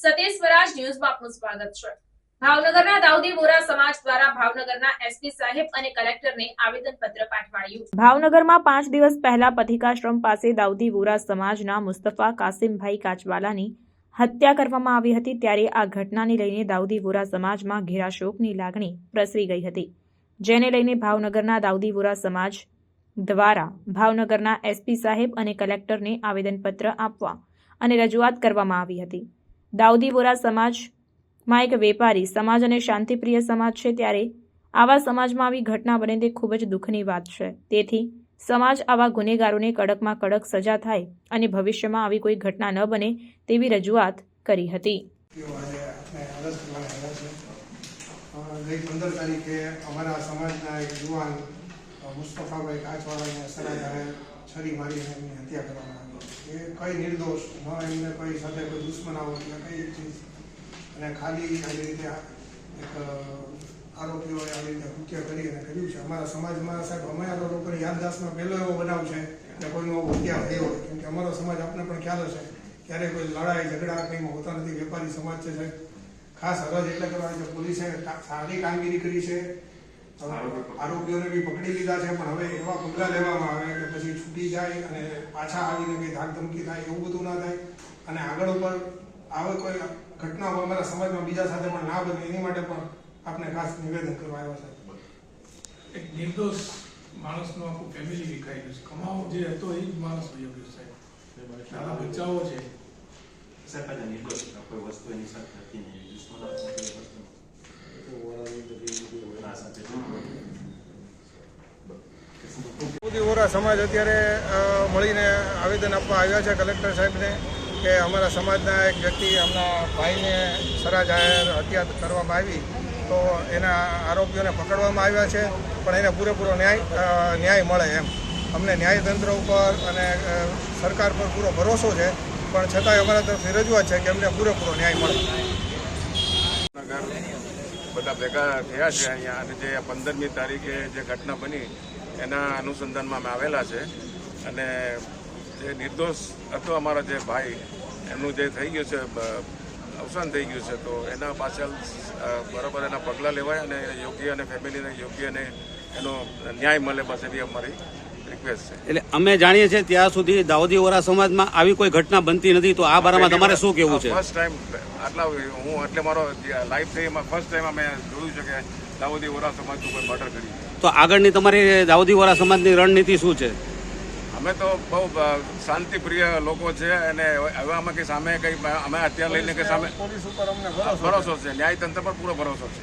સ્વદેશ સ્વરાજ ન્યૂઝમાં આપનું સ્વાગત છે. ભાવનગરના દાઉદી વોરા સમાજ દ્વારા ભાવનગરના એસપી સાહેબ અને કલેક્ટરને આવેદનપત્ર પાઠવાયું. ભાવનગરમાં પાંચ દિવસ પહેલા પથિકાશ્રમ પાસે દાઉદી વોરા સમાજના મુસ્તફા કાસિમભાઈ કાચવાલાની હત્યા કરવામાં આવી હતી ત્યારે આ ઘટનાને લઈને દાઉદી વોરા સમાજમાં ઘેરા શોકની લાગણી પ્રસરી ગઈ હતી. જેને લઈને ભાવનગરના દાઉદી વોરા સમાજ દ્વારા ભાવનગરના એસપી સાહેબ અને કલેક્ટરને આવેદનપત્ર આપવા અને રજૂઆત કરવામાં આવી હતી. દાઉદી વોરા સમાજમાં એક વેપારી, સમાજ અને શાંતિપ્રિય સમાજ છે ત્યારે આવા સમાજમાં આવી ઘટના બને તે ખૂબ જ દુઃખની વાત છે. તેથી સમાજ આવા ગુનેગારોને કડકમાં કડક સજા થાય અને ભવિષ્યમાં આવી કોઈ ઘટના ન બને તેવી રજૂઆત કરી હતી. ગઈ પંદર તારીખે અમારા સમાજના એક યુવાન મુસ્તફાભાઈ કાચવાળાને સરાજાએ છરી મારીને એમની હત્યા કરવામાં આવી એ કઈ નિર્દોષ, ન એમને કોઈ સાથે કોઈ દુશ્મનાવો કે કઈ ચીજ. અને ખાલી આવી રીતે એક આરોપીઓ આવી રીતે હત્યા કરી અને કર્યું છે. અમારા સમાજમાં સાહેબ અમારા લોકોની યાદદાસ્તમાં પહેલો એવો બનાવ છે કે કોઈનો હત્યા થયો હોય. કેમ અમારો સમાજ આપને પણ ખ્યાલ હશે. ક્યારે કોઈ લડાઈ, ઝઘડા કંઈ હોતા નથી. વેપારી સમાજ છે ખાસ હરજ એટલે કરવાની છે. પોલીસે સારી કામગીરી કરી છે. આરોપીઓને બી પકડી લીધા છે પણ હવે એવા પગલાં લેવામાં આવે કે પછી છૂટી જાય અને પાછા આવીને કંઈ ધાક ધમકી થાય એવું બધું ના થાય. અને આગળ ઉપર આવે કોઈ ઘટનાઓ અમારા સમાજમાં બીજા સાથે પણ ના બને એની માટે પણ આપણે ખાસ નિવેદન કરવા આવ્યા છે. એક નિર્દોષ માણસનો આખું ફેમિલી વિખાઈ ગયું છે. કમાવો જે હતો એ જ માણસ વયો ગયો સાહેબ. નાના બચ્ચાઓ છે. સાહેબ પહેલા નિર્દોષ કોઈ વસ્તુ એની સાથે હતી નહીં દુશ્મન વસ્તુ ઓરા સમાજ અત્યારે મળીને આવેદન આપવા આવ્યા છે કલેક્ટર સાહેબને કે અમારા સમાજના એક વ્યક્તિ એમના ભાઈને સરા જાહેર હત્યા કરવામાં આવી તો એના આરોપીઓને પકડવામાં આવ્યા છે, પણ એને પૂરેપૂરો ન્યાય ન્યાય મળે એમ. અમને ન્યાયતંત્ર ઉપર અને સરકાર પર પૂરો ભરોસો છે, પણ છતાંય અમારા તરફથી રજૂઆત છે કે અમને પૂરેપૂરો ન્યાય મળે. બધા ભેગા થયા છે અહીંયા અને જે પંદરમી તારીખે જે ઘટના બની, એના અનુસંધાનમાં અમે આવેલા છે. અને જે નિર્દોષ હતો અમારા જે ભાઈ, એમનું જે થઈ ગયું છે અવસાન થઈ ગયું છે, તો એના પાછળ બરાબર એના પગલાં લેવાય અને યોગ્ય અને ફેમિલીને યોગ્ય અને એનો ન્યાય મળે બસ એવી અમારી રિક્વેસ્ટ છે એટલે અમે જાણીએ છીએ ત્યાં સુધી દાઉદી વોરા સમાજમાં આવી કોઈ ઘટના બનતી નથી તો આ બારામાં તમારે શું કેવું છે? ફર્સ્ટ ટાઈમ આટલા હું એટલે મારો લાઈફ થઈ એમાં ફર્સ્ટ ટાઈમ અમે જોયું છે કે દાઉદી વોરા સમાજનું કોઈ મર્ડર કર્યું તો આગળની તમારી દાઉદી વોરા સમાજની રણનીતિ શું છે? અમે તો બહુ શાંતિપ્રિય લોકો છે અને હવે અમે કંઈ સામે કંઈ અમે અત્યારે લઈને કે સામે પોલીસ ઉપર અમને ભરોસો ભરોસો છે. ન્યાયતંત્ર પર પૂરો ભરોસો છે.